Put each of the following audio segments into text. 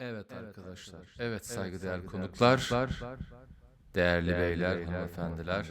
Evet arkadaşlar. Evet saygıdeğer konuklar, değerli beyler, hanımefendiler.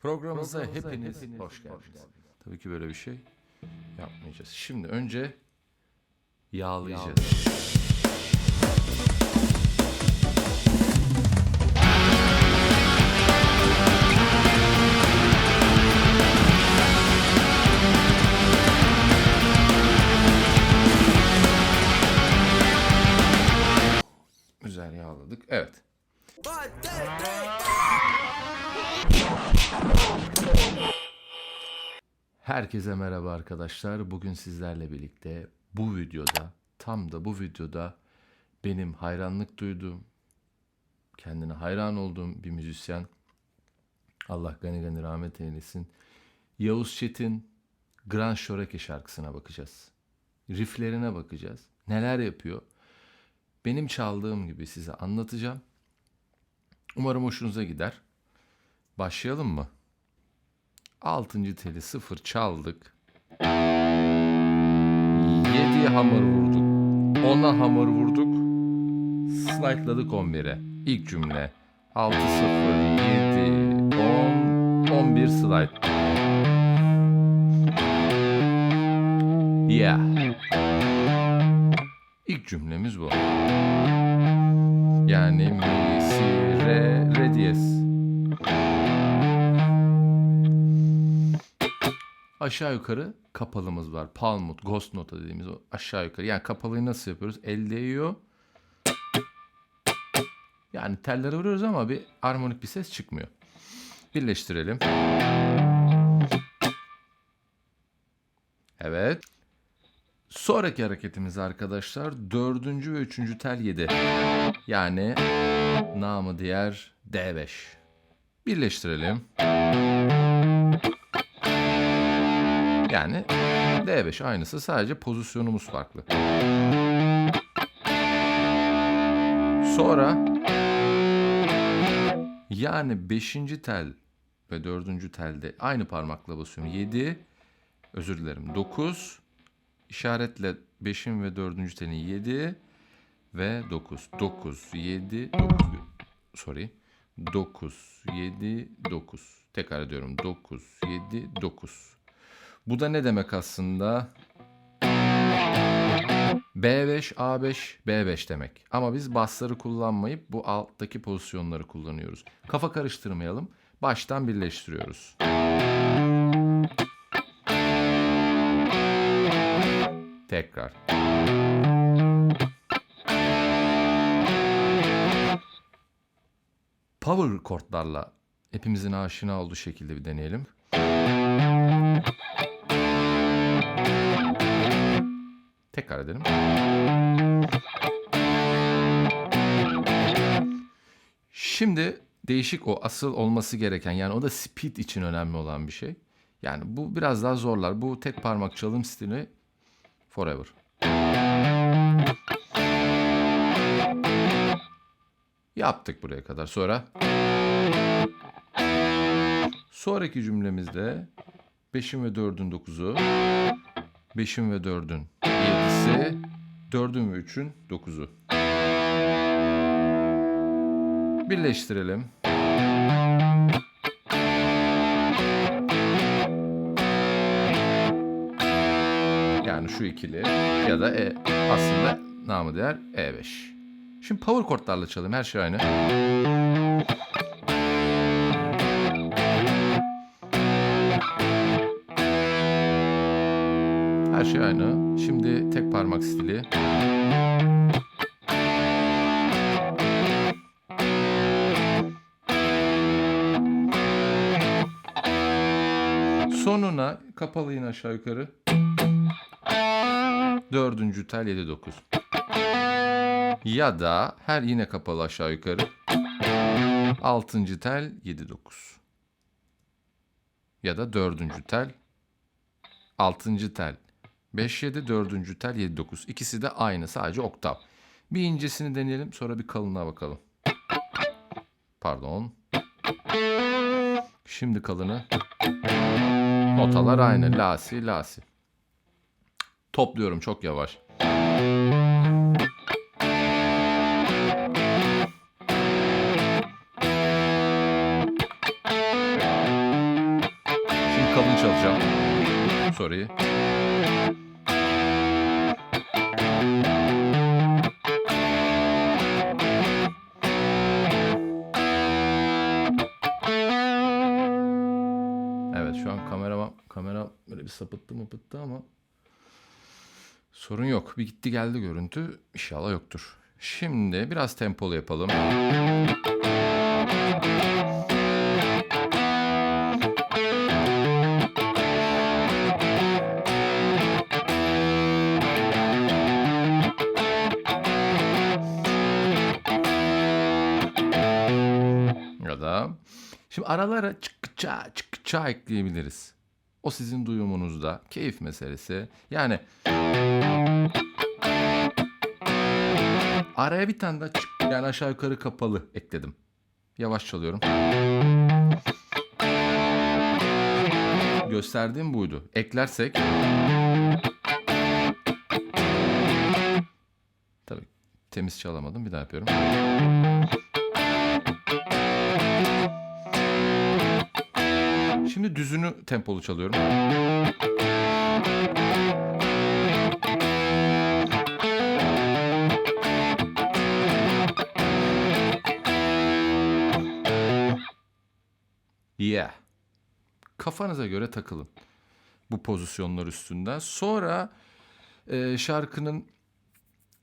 Programımıza hepiniz hoş geldiniz. Tabii ki böyle bir şey yapmayacağız. Şimdi önce yağlayacağız. Güzel Herkese merhaba arkadaşlar. Bugün sizlerle birlikte bu videoda, tam da bu videoda benim hayranlık duyduğum, kendine hayran olduğum bir müzisyen, Allah gani gani rahmet eylesin, Yavuz Çetin Grand Şoreke şarkısına bakacağız. Rifflerine bakacağız. Neler yapıyor? Benim çaldığım gibi size anlatacağım. Umarım hoşunuza gider. Başlayalım mı? 6. teli 0 çaldık. 7 hamur vurduk. 10'a hamur vurduk. Slide'ladık 11'e. İlk cümle. 6 0 7 10 11 slide. Yeah. İlk cümlemiz bu. Yani mi, si, re, re diyez. Aşağı yukarı kapalımız var. Palmut, ghost nota dediğimiz o aşağı yukarı. Yani kapalıyı nasıl yapıyoruz? El değiyor. Yani tellere vuruyoruz ama bir armonik bir ses çıkmıyor. Birleştirelim. Evet. Sonraki hareketimiz arkadaşlar dördüncü ve üçüncü tel 7. Yani namı diğer D5. Birleştirelim. Yani D5 aynısı sadece pozisyonumuz farklı. Sonra yani 5. tel ve 4. telde aynı parmakla basıyorum. 7 özür dilerim 9 işaretle 5'in ve 4. telin 7 ve 9. 9 7 9 sorry. 9 7 9. Tekrar ediyorum. 9 7 9. Bu da ne demek aslında? B5, A5, B5 demek. Ama biz basları kullanmayıp bu alttaki pozisyonları kullanıyoruz. Kafa karıştırmayalım. Baştan birleştiriyoruz. Tekrar. Power chordlarla hepimizin aşina olduğu şekilde bir deneyelim. Tekrar edelim. Şimdi değişik o asıl olması gereken yani o da speed için önemli olan bir şey. Yani bu biraz daha zorlar. Bu tek parmak çalım stili forever. Yaptık buraya kadar. Sonra sonraki cümlemizde 5'in ve 4'ün 9'u 5'in ve 4'ün 7'si 4'ün ve 3'ün 9'u. Birleştirelim. Yani şu ikili ya da E aslında namı değer E5. Şimdi power chordlarla çalayım. Her şey aynı. Her şey aynı. Şimdi tek parmak stili. Sonuna kapalı yine aşağı yukarı. Dördüncü tel 7-9. Ya da her yine kapalı aşağı yukarı. Altıncı tel 7-9. Ya da dördüncü tel. Altıncı tel 5 7 4. tel 7 9. İkisi de aynı sadece oktav. Bir incesini deneyelim sonra bir kalınlığa bakalım. Pardon. Şimdi kalını. Notalar aynı. La si la si. Topluyorum çok yavaş. Şimdi kalın çalacağım. Sorry. Kamera kamera böyle bir sapıttı mıpıttı ama sorun yok. Bir gitti geldi görüntü. İnşallah yoktur. Şimdi biraz tempolu yapalım. Ya da şimdi aralara çıkça çıkça ekleyebiliriz. O sizin duyumunuzda. Keyif meselesi. Yani araya bir tane daha çık yani aşağı yukarı kapalı ekledim. Yavaş çalıyorum. Gösterdiğim buydu. Eklersek Tabii temiz çalamadım. Bir daha yapıyorum. Şimdi düzünü tempolu çalıyorum. Yeah. Kafanıza göre takılın. Bu pozisyonlar üstünden. Sonra e, şarkının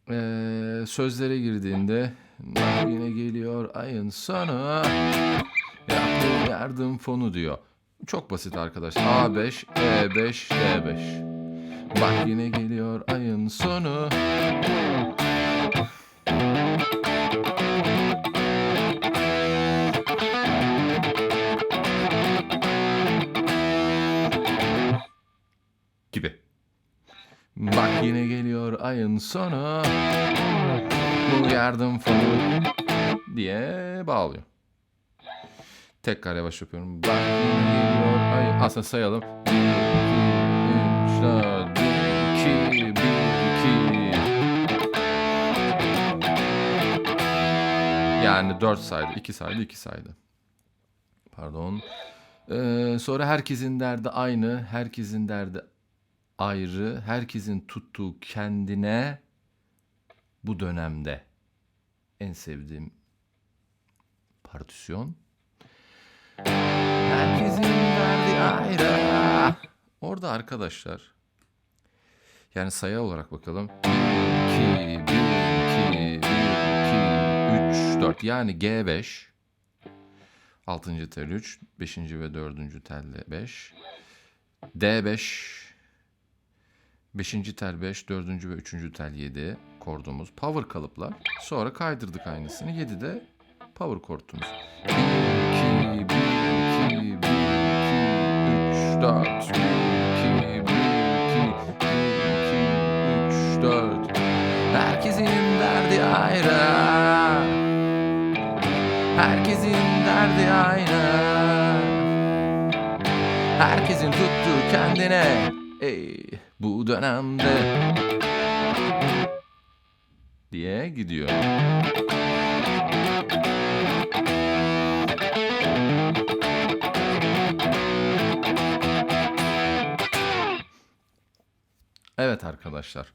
e, sözlere girdiğinde "Bak yine geliyor ayın sonu yardım fonu diyor. Çok basit arkadaşlar. A5, E5, D5. Bak yine geliyor ayın sonu. Gibi. Bak yine geliyor ayın sonu. Bu yardım fonu diye bağlıyor. Tekrar yavaş yapıyorum. Bak. Aslında sayalım. 1, 2, 3, 4, 1, 2, 1, 2. Yani 4 saydı, 2 saydı, 2 saydı. Pardon. Ee, sonra herkesin derdi aynı, herkesin derdi ayrı, herkesin tuttuğu kendine bu dönemde en sevdiğim partisyon. Herkesin derdi ayrı. Orada arkadaşlar yani sayı olarak bakalım. 1, 2, 1, 2, 1, 2, 3, 4 yani G5 6. tel 3, 5. ve 4. telde 5. D5 5. tel 5, 4. ve 3. tel 7 kordumuz. Power kalıplar. Sonra kaydırdık aynısını. 7'de power kordumuz. 1, 2, 1, 2, 1, 2, 4, 1, 2, 1, 2, 1, 2, 3, 4. Herkesin derdi ayrı. Herkesin derdi aynı. Herkesin tuttuğu kendine. Ey bu dönemde diye gidiyor. Evet arkadaşlar.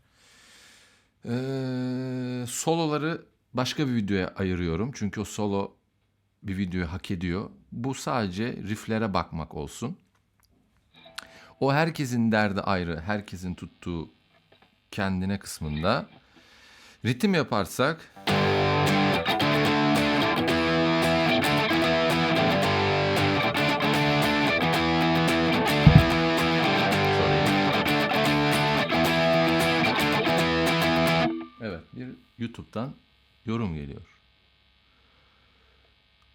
Ee, soloları başka bir videoya ayırıyorum. Çünkü o solo bir videoyu hak ediyor. Bu sadece rifflere bakmak olsun. O herkesin derdi ayrı, herkesin tuttuğu kendine kısmında ritim yaparsak YouTube'dan yorum geliyor.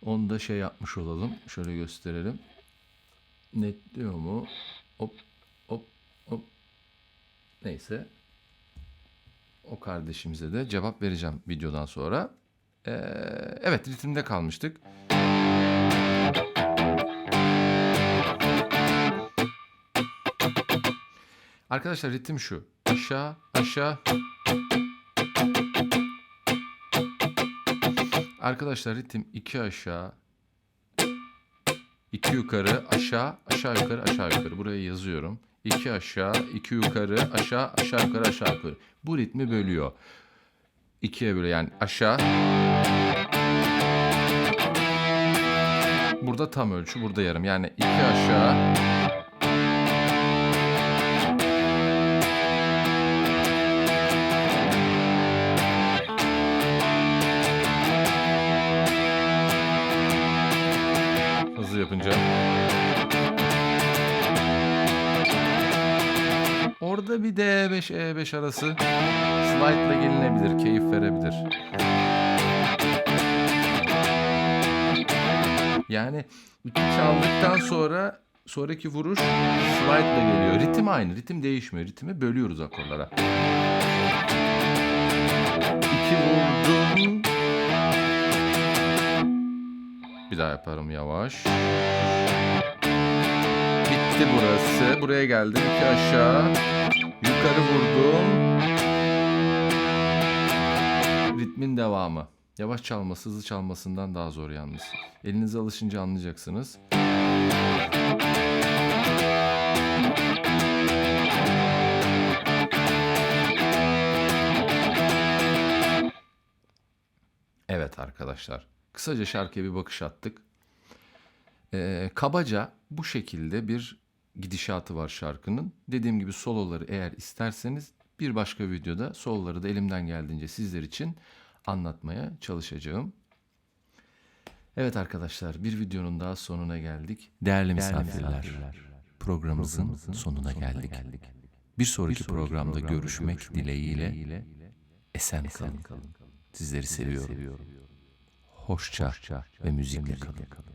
Onu da şey yapmış olalım. Şöyle gösterelim. Netliyor mu? Hop hop hop. Neyse. O kardeşimize de cevap vereceğim videodan sonra. Ee, evet ritimde kalmıştık. Arkadaşlar ritim şu. Aşağı aşağı. Arkadaşlar ritim iki aşağı 2 yukarı, aşağı, aşağı yukarı, aşağı yukarı. Buraya yazıyorum. 2 aşağı, 2 yukarı, aşağı, aşağı yukarı, aşağı yukarı. Bu ritmi bölüyor. İkiye böyle yani aşağı. Burada tam ölçü, burada yarım. Yani 2 aşağı, D5-E5 e arası slide ile gelinebilir, keyif verebilir. Yani çaldıktan sonra sonraki vuruş slide ile geliyor. Ritim aynı, ritim değişmiyor. Ritmi bölüyoruz akorlara. İki vurdum. Bir daha yaparım yavaş. Bitti burası. Buraya geldim. İki aşağı. Yukarı vurdum. Ritmin devamı. Yavaş çalması hızlı çalmasından daha zor yalnız. Elinize alışınca anlayacaksınız. Evet arkadaşlar. Kısaca şarkıya bir bakış attık. Ee, kabaca bu şekilde bir gidişatı var şarkının. Dediğim gibi soloları eğer isterseniz bir başka videoda soloları da elimden geldiğince sizler için anlatmaya çalışacağım. Evet arkadaşlar bir videonun daha sonuna geldik. Değerli misafirler, programımızın, sonuna, geldik. Bir sonraki programda görüşmek dileğiyle esen, kalın. Sizleri seviyorum. Hoşça ve müzikle kalın.